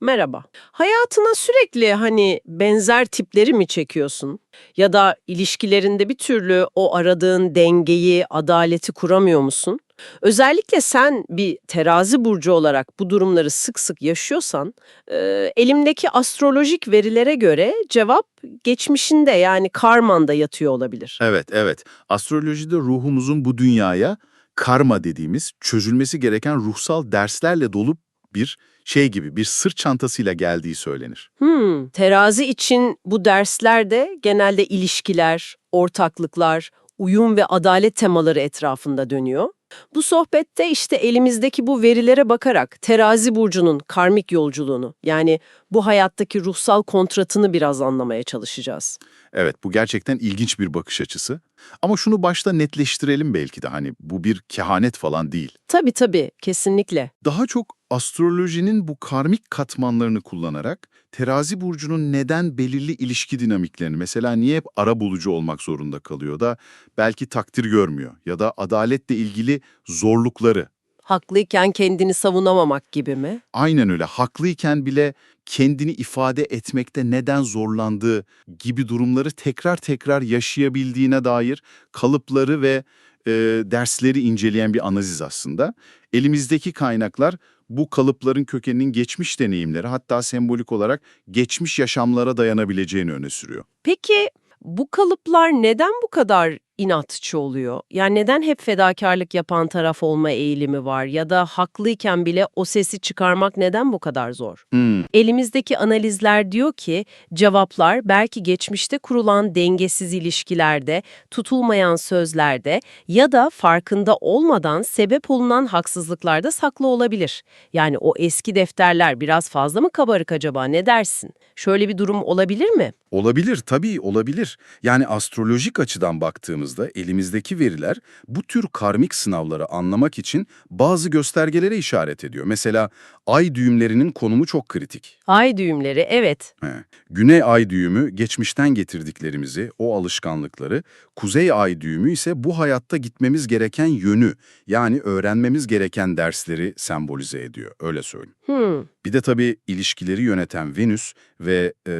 Merhaba. Hayatına sürekli hani benzer tipleri mi çekiyorsun? Ya da ilişkilerinde bir türlü o aradığın dengeyi, adaleti kuramıyor musun? Özellikle sen bir terazi burcu olarak bu durumları sık sık yaşıyorsan, e, elimdeki astrolojik verilere göre cevap geçmişinde yani karmanda yatıyor olabilir. Evet, evet. Astrolojide ruhumuzun bu dünyaya karma dediğimiz çözülmesi gereken ruhsal derslerle dolu bir şey gibi, bir sırt çantasıyla geldiği söylenir. Hmm, terazi için bu dersler de genelde ilişkiler, ortaklıklar, uyum ve adalet temaları etrafında dönüyor. Bu sohbette işte elimizdeki bu verilere bakarak terazi burcunun karmik yolculuğunu yani bu hayattaki ruhsal kontratını biraz anlamaya çalışacağız. Evet, bu gerçekten ilginç bir bakış açısı. Ama şunu başta netleştirelim belki de hani bu bir kehanet falan değil. Tabii tabii kesinlikle. Daha çok astrolojinin bu karmik katmanlarını kullanarak terazi burcunun neden belirli ilişki dinamiklerini mesela niye hep ara bulucu olmak zorunda kalıyor da belki takdir görmüyor ya da adaletle ilgili zorlukları Haklıyken kendini savunamamak gibi mi? aynen öyle haklıyken bile kendini ifade etmekte neden zorlandığı gibi durumları tekrar tekrar yaşayabildiğine dair kalıpları ve e, dersleri inceleyen bir analiz aslında. Elimizdeki kaynaklar bu kalıpların kökeninin geçmiş deneyimleri hatta sembolik olarak geçmiş yaşamlara dayanabileceğini öne sürüyor. Peki bu kalıplar neden bu kadar inatçı oluyor? Yani neden hep fedakarlık yapan taraf olma eğilimi var ya da haklıyken bile o sesi çıkarmak neden bu kadar zor? Hmm, Elimizdeki analizler diyor ki cevaplar belki geçmişte kurulan dengesiz ilişkilerde, tutulmayan sözlerde ya da farkında olmadan sebep olunan haksızlıklarda saklı olabilir. Yani o eski defterler biraz fazla mı kabarık acaba ne dersin? Şöyle bir durum olabilir mi? Olabilir, tabii olabilir. Yani astrolojik açıdan baktığımızda elimizdeki veriler bu tür karmik sınavları anlamak için bazı göstergelere işaret ediyor. Mesela ay düğümlerinin konumu çok kritik. Ay düğümleri evet. He. Güney ay düğümü geçmişten getirdiklerimizi, o alışkanlıkları, kuzey ay düğümü ise bu hayatta gitmemiz gereken yönü, yani öğrenmemiz gereken dersleri sembolize ediyor, öyle söyleyeyim. Hmm. Bir de tabii ilişkileri yöneten Venüs ve e,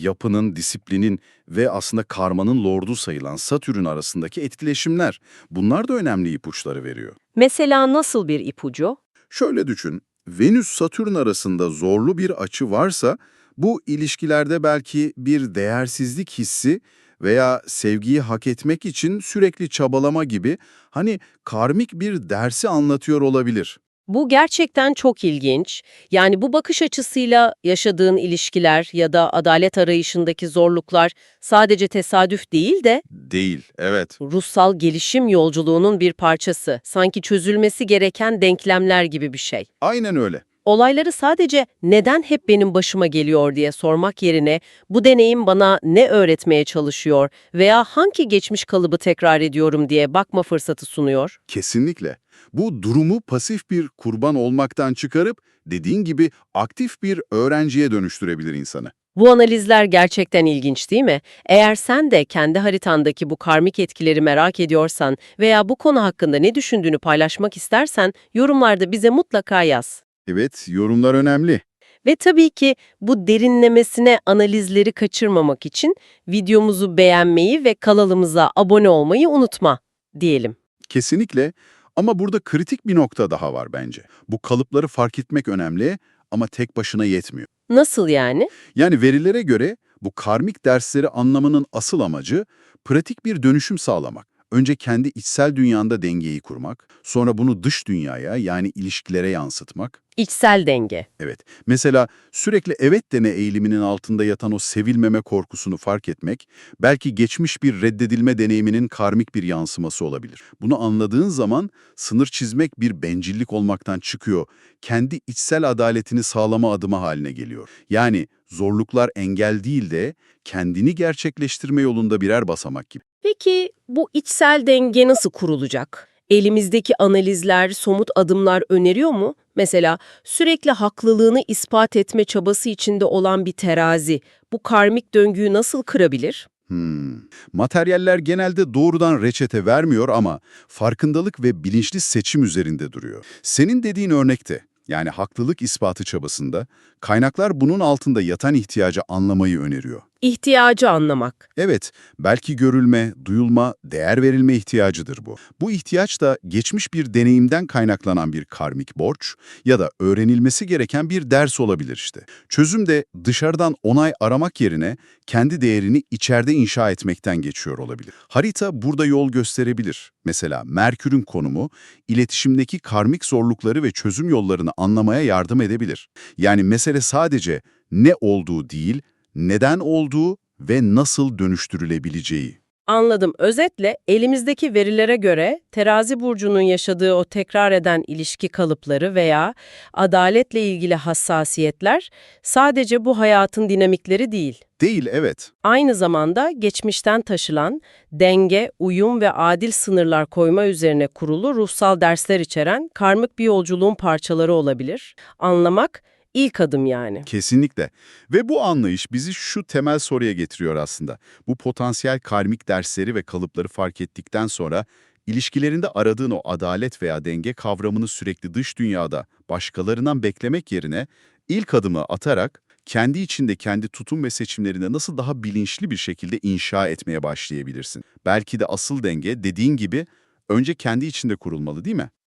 yapının, disiplinin ve aslında karmanın lordu sayılan Satürn arasındaki etkileşimler. Bunlar da önemli ipuçları veriyor. Mesela nasıl bir ipucu? Şöyle düşün, Venüs-Satürn arasında zorlu bir açı varsa bu ilişkilerde belki bir değersizlik hissi veya sevgiyi hak etmek için sürekli çabalama gibi hani karmik bir dersi anlatıyor olabilir. Bu gerçekten çok ilginç. Yani bu bakış açısıyla yaşadığın ilişkiler ya da adalet arayışındaki zorluklar sadece tesadüf değil de Değil, evet. ruhsal gelişim yolculuğunun bir parçası. Sanki çözülmesi gereken denklemler gibi bir şey. Aynen öyle. Olayları sadece neden hep benim başıma geliyor diye sormak yerine bu deneyim bana ne öğretmeye çalışıyor veya hangi geçmiş kalıbı tekrar ediyorum diye bakma fırsatı sunuyor. Kesinlikle. Bu durumu pasif bir kurban olmaktan çıkarıp dediğin gibi aktif bir öğrenciye dönüştürebilir insanı. Bu analizler gerçekten ilginç değil mi? Eğer sen de kendi haritandaki bu karmik etkileri merak ediyorsan veya bu konu hakkında ne düşündüğünü paylaşmak istersen yorumlarda bize mutlaka yaz. Evet, yorumlar önemli. Ve tabii ki bu derinlemesine analizleri kaçırmamak için videomuzu beğenmeyi ve kanalımıza abone olmayı unutma diyelim. Kesinlikle ama burada kritik bir nokta daha var bence. Bu kalıpları fark etmek önemli ama tek başına yetmiyor. Nasıl yani? Yani verilere göre bu karmik dersleri anlamanın asıl amacı pratik bir dönüşüm sağlamak. Önce kendi içsel dünyanda dengeyi kurmak, sonra bunu dış dünyaya yani ilişkilere yansıtmak. İçsel denge. Evet, mesela sürekli evet deme eğiliminin altında yatan o sevilmeme korkusunu fark etmek, belki geçmiş bir reddedilme deneyiminin karmik bir yansıması olabilir. Bunu anladığın zaman sınır çizmek bir bencillik olmaktan çıkıyor, kendi içsel adaletini sağlama adımı haline geliyor. Yani zorluklar engel değil de kendini gerçekleştirme yolunda birer basamak gibi. Peki bu içsel denge nasıl kurulacak? Elimizdeki analizler, somut adımlar öneriyor mu? Mesela sürekli haklılığını ispat etme çabası içinde olan bir terazi bu karmik döngüyü nasıl kırabilir? Hmm. Materyaller genelde doğrudan reçete vermiyor ama farkındalık ve bilinçli seçim üzerinde duruyor. Senin dediğin örnekte yani haklılık ispatı çabasında kaynaklar bunun altında yatan ihtiyacı anlamayı öneriyor. İhtiyacı anlamak. Evet, belki görülme, duyulma, değer verilme ihtiyacıdır bu. Bu ihtiyaç da geçmiş bir deneyimden kaynaklanan bir karmik borç ya da öğrenilmesi gereken bir ders olabilir işte. Çözüm de dışarıdan onay aramak yerine kendi değerini içeride inşa etmekten geçiyor olabilir. Harita burada yol gösterebilir. Mesela Merkür'ün konumu, iletişimdeki karmik zorlukları ve çözüm yollarını anlamaya yardım edebilir. Yani mesele sadece ne olduğu değil, neden olduğu ve nasıl dönüştürülebileceği. Anladım. Özetle elimizdeki verilere göre terazi burcunun yaşadığı o tekrar eden ilişki kalıpları veya adaletle ilgili hassasiyetler sadece bu hayatın dinamikleri değil. Değil, evet. Aynı zamanda geçmişten taşılan denge, uyum ve adil sınırlar koyma üzerine kurulu ruhsal dersler içeren karmik bir yolculuğun parçaları olabilir. Anlamak ilk adım yani. Kesinlikle. Ve bu anlayış bizi şu temel soruya getiriyor aslında. Bu potansiyel karmik dersleri ve kalıpları fark ettikten sonra ilişkilerinde aradığın o adalet veya denge kavramını sürekli dış dünyada başkalarından beklemek yerine ilk adımı atarak kendi içinde kendi tutum ve seçimlerinde nasıl daha bilinçli bir şekilde inşa etmeye başlayabilirsin. Belki de asıl denge dediğin gibi önce kendi içinde kurulmalı değil mi?